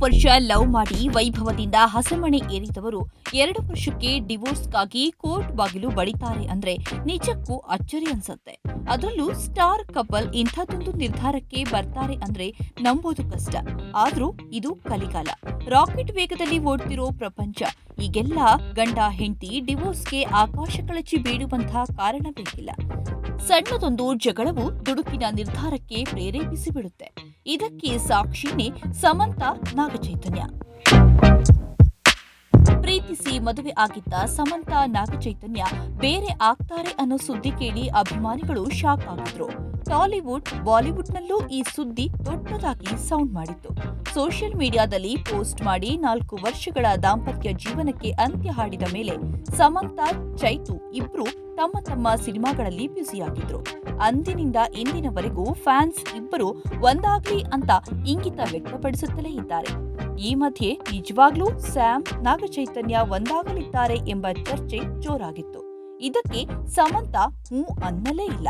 ವರ್ಷ ಲವ್ ಮಾಡಿ ವೈಭವದಿಂದ ಹಸಮಣೆ ಏರಿದವರು ಎರಡು ವರ್ಷಕ್ಕೆ ಡಿವೋರ್ಸ್ಗಾಗಿ ಕೋರ್ಟ್ ಬಾಗಿಲು ಬಡಿತಾರೆ ಅಂದ್ರೆ ನಿಜಕ್ಕೂ ಅಚ್ಚರಿ ಅನ್ಸತ್ತೆ. ಅದರಲ್ಲೂ ಸ್ಟಾರ್ ಕಪಲ್ ಇಂಥದ್ದೊಂದು ನಿರ್ಧಾರಕ್ಕೆ ಬರ್ತಾರೆ ಅಂದ್ರೆ ನಂಬೋದು ಕಷ್ಟ. ಆದ್ರೂ ಇದು ಕಲಿಕಾಲ ರಾಕೆಟ್ ವೇಗದಲ್ಲಿ ಓಡ್ತಿರೋ ಪ್ರಪಂಚ. ಈಗೆಲ್ಲ ಗಂಡ ಹೆಂಡತಿ ಡಿವೋರ್ಸ್ಗೆ ಆಕಾಶ ಕಳಚಿ ಬೀಳುವಂತಹ ಕಾರಣ ಬೇಕಿಲ್ಲ. ಸಣ್ಣದೊಂದು ಜಗಳವು ದುಡುಕಿನ ನಿರ್ಧಾರಕ್ಕೆ ಪ್ರೇರೇಪಿಸಿಬಿಡುತ್ತೆ. ಇದಕ್ಕೆ ಸಾಕ್ಷಿನೇ ಸಮಂತ ನಾಗಚೈತನ್ಯ. ಪ್ರೀತಿಸಿ ಮದುವೆ ಆಗಿದ್ದ ಸಮಂತಾ ನಾಗಚೈತನ್ಯ ಬೇರೆ ಆಗ್ತಾರೆ ಅನ್ನೋ ಸುದ್ದಿ ಕೇಳಿ ಅಭಿಮಾನಿಗಳು ಶಾಕ್ ಆಗಿದ್ರು. ಟಾಲಿವುಡ್, ಬಾಲಿವುಡ್ನಲ್ಲೂ ಈ ಸುದ್ದಿ ದೊಡ್ಡದಾಗಿ ಸೌಂಡ್ ಮಾಡಿತ್ತು. ಸೋಷಿಯಲ್ ಮೀಡಿಯಾದಲ್ಲಿ ಪೋಸ್ಟ್ ಮಾಡಿ ನಾಲ್ಕು ವರ್ಷಗಳ ದಾಂಪತ್ಯ ಜೀವನಕ್ಕೆ ಅಂತ್ಯ ಹಾಡಿದ ಮೇಲೆ ಸಮಂತಾ, ಚೈತು ಇಬ್ರು ತಮ್ಮ ತಮ್ಮ ಸಿನಿಮಾಗಳಲ್ಲಿ ಬ್ಯುಸಿಯಾಗಿದ್ರು. ಅಂದಿನಿಂದ ಇಂದಿನವರೆಗೂ ಫ್ಯಾನ್ಸ್ ಇಬ್ಬರು ಒಂದಾಗ್ಲಿ ಅಂತ ಇಂಗಿತ ವ್ಯಕ್ತಪಡಿಸುತ್ತಲೇ ಇದ್ದಾರೆ. ಈ ಮಧ್ಯೆ ನಿಜವಾಗ್ಲೂ ಸ್ಯಾಮ್ ನಾಗಚೈತನ್ಯ ಒಂದಾಗಲಿದ್ದಾರೆ ಎಂಬ ಚರ್ಚೆ ಜೋರಾಗಿತ್ತು. ಇದಕ್ಕೆ ಸಮಂತ ಹೂ ಅನ್ನಲೇ ಇಲ್ಲ.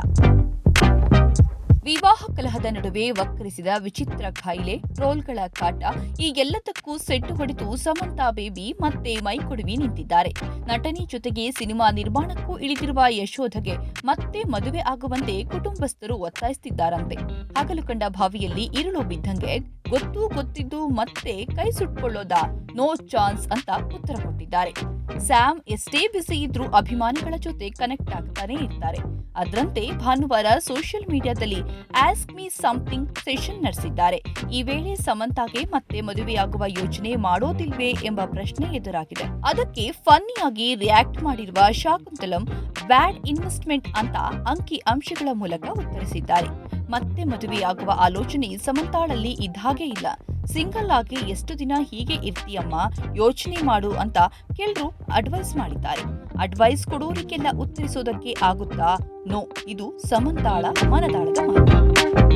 ವಿವಾಹ ಕಲಹದ ನಡುವೆ ವಕ್ರಿಸಿದ ವಿಚಿತ್ರ ಖಾಯಿಲೆ ಟ್ರೋಲ್ಗಳ ಕಾಟ ಈ ಎಲ್ಲದಕ್ಕೂ ಸೆಟ್ಟು ಹೊಡೆದು ಸಮಂತಾ ಬೇಬಿ ಮತ್ತೆ ಮೈಕೊಡವಿ ನಿಂತಿದ್ದಾರೆ. ನಟನೆ ಜೊತೆಗೆ ಸಿನಿಮಾ ನಿರ್ಮಾಣಕ್ಕೂ ಇಳಿದಿರುವ ಯಶೋಧಗೆ ಮತ್ತೆ ಮದುವೆ ಆಗುವಂತೆ ಕುಟುಂಬಸ್ಥರು ಒತ್ತಾಯಿಸುತ್ತಿದ್ದಾರಂತೆ ಹಗಲು ಕಂಡ ಬಾವಿಯಲ್ಲಿ ಇರುಳು ಬಿದ್ದಂಗೆ ಗೊತ್ತು ಗೊತ್ತಿದ್ದು ಮತ್ತೆ ಕೈ ಸುಟ್ಕೊಳ್ಳೋದ? ನೋ ಚಾನ್ಸ್ ಅಂತ ಉತ್ತರ ಕೊಟ್ಟಿದ್ದಾರೆ. ಸ್ಯಾಮ್ ಎಷ್ಟೇ ಬಿಸಿ ಇದ್ರೂ ಅಭಿಮಾನಿಗಳ ಜೊತೆ ಕನೆಕ್ಟ್ ಆಗ್ತಾನೆ ಇರ್ತಾರೆ. ಅದರಂತೆ ಭಾನುವಾರ ಸೋಷಿಯಲ್ ಮೀಡಿಯಾದಲ್ಲಿ ಆಸ್ಕ್ ಮೀ ಸಮಥಿಂಗ್ ಸೆಷನ್ ನಡೆಸಿದ್ದಾರೆ. ಈ ವೇಳೆ ಸಮಂತಾಗೆ ಮತ್ತೆ ಮದುವೆಯಾಗುವ ಯೋಚನೆ ಮಾಡೋದಿಲ್ವೇ ಎಂಬ ಪ್ರಶ್ನೆ ಎದುರಾಗಿದೆ. ಅದಕ್ಕೆ ಫನ್ನಿಯಾಗಿ ರಿಯಾಕ್ಟ್ ಮಾಡಿರುವ ಶಾಕುಂತಲಂ ಬ್ಯಾಡ್ ಇನ್ವೆಸ್ಟ್ಮೆಂಟ್ ಅಂತ ಅಂಕಿ ಅಂಶಗಳ ಮೂಲಕ ಉತ್ತರಿಸಿದ್ದಾರೆ. ಮತ್ತೆ ಮದುವೆಯಾಗುವ ಆಲೋಚನೆ ಸಮಂತಾಳಲ್ಲಿ ಇದ್ದಾಗೆ ಇಲ್ಲ. ಸಿಂಗಲ್ ಆಗಿ ಎಷ್ಟು ದಿನ ಹೀಗೆ ಇರ್ತೀಯಮ್ಮ? ಯೋಚನೆ ಮಾಡು ಅಂತ ಕೆಲರು ಅಡ್ವೈಸ್ ಮಾಡಿದ್ದಾರೆ. ಅಡ್ವೈಸ್ ಕೊಡೋರಿಗೆಲ್ಲ ಉತ್ತರಿಸೋದಕ್ಕೆ ಆಗುತ್ತಾ? ನೋ, ಇದು ಸಮಂತಾಳ ಮನದಾಳದ ಮಾತು.